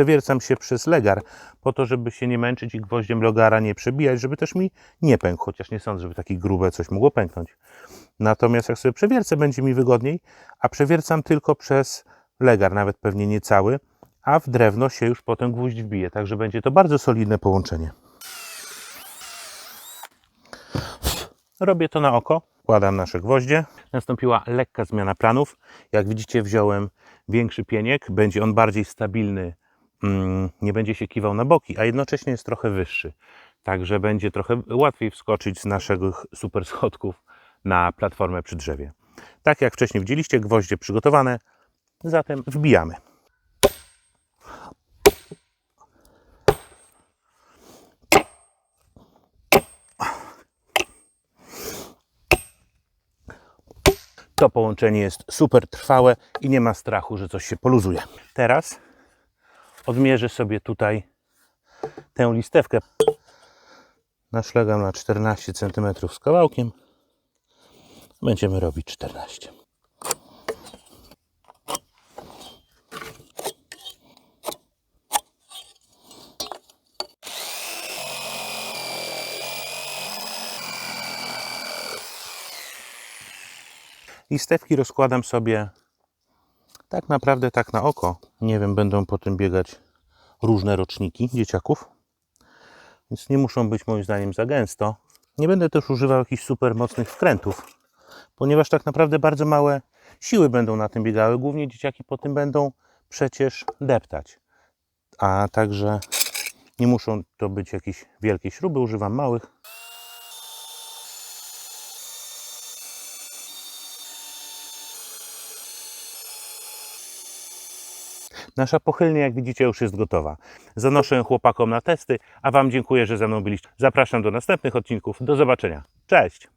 Przewiercam się przez legar, po to, żeby się nie męczyć i gwoździem legara nie przebijać, żeby też mi nie pękł, chociaż nie sądzę, żeby takie grube coś mogło pęknąć. Natomiast jak sobie przewiercę, będzie mi wygodniej, a przewiercam tylko przez legar, nawet pewnie nie cały, a w drewno się już potem gwóźdź wbije, także będzie to bardzo solidne połączenie. Robię to na oko, wkładam nasze gwoździe. Nastąpiła lekka zmiana planów. Jak widzicie, wziąłem większy pieniek, będzie on bardziej stabilny, nie będzie się kiwał na boki, a jednocześnie jest trochę wyższy. Także będzie trochę łatwiej wskoczyć z naszych super schodków na platformę przy drzewie. Tak jak wcześniej widzieliście, gwoździe przygotowane, zatem wbijamy. To połączenie jest super trwałe i nie ma strachu, że coś się poluzuje. Teraz odmierzę sobie tutaj tę listewkę. Naszlegam na 14 cm z kawałkiem. Będziemy robić 14. Listewki rozkładam sobie tak naprawdę tak na oko. Nie wiem, będą po tym biegać różne roczniki dzieciaków, więc nie muszą być moim zdaniem za gęsto. Nie będę też używał jakichś super mocnych wkrętów, ponieważ tak naprawdę bardzo małe siły będą na tym biegały. Głównie dzieciaki po tym będą przecież deptać. A także nie muszą to być jakieś wielkie śruby, używam małych. Nasza pochylnia, jak widzicie, już jest gotowa. Zanoszę chłopakom na testy, a Wam dziękuję, że ze mną byliście. Zapraszam do następnych odcinków. Do zobaczenia. Cześć!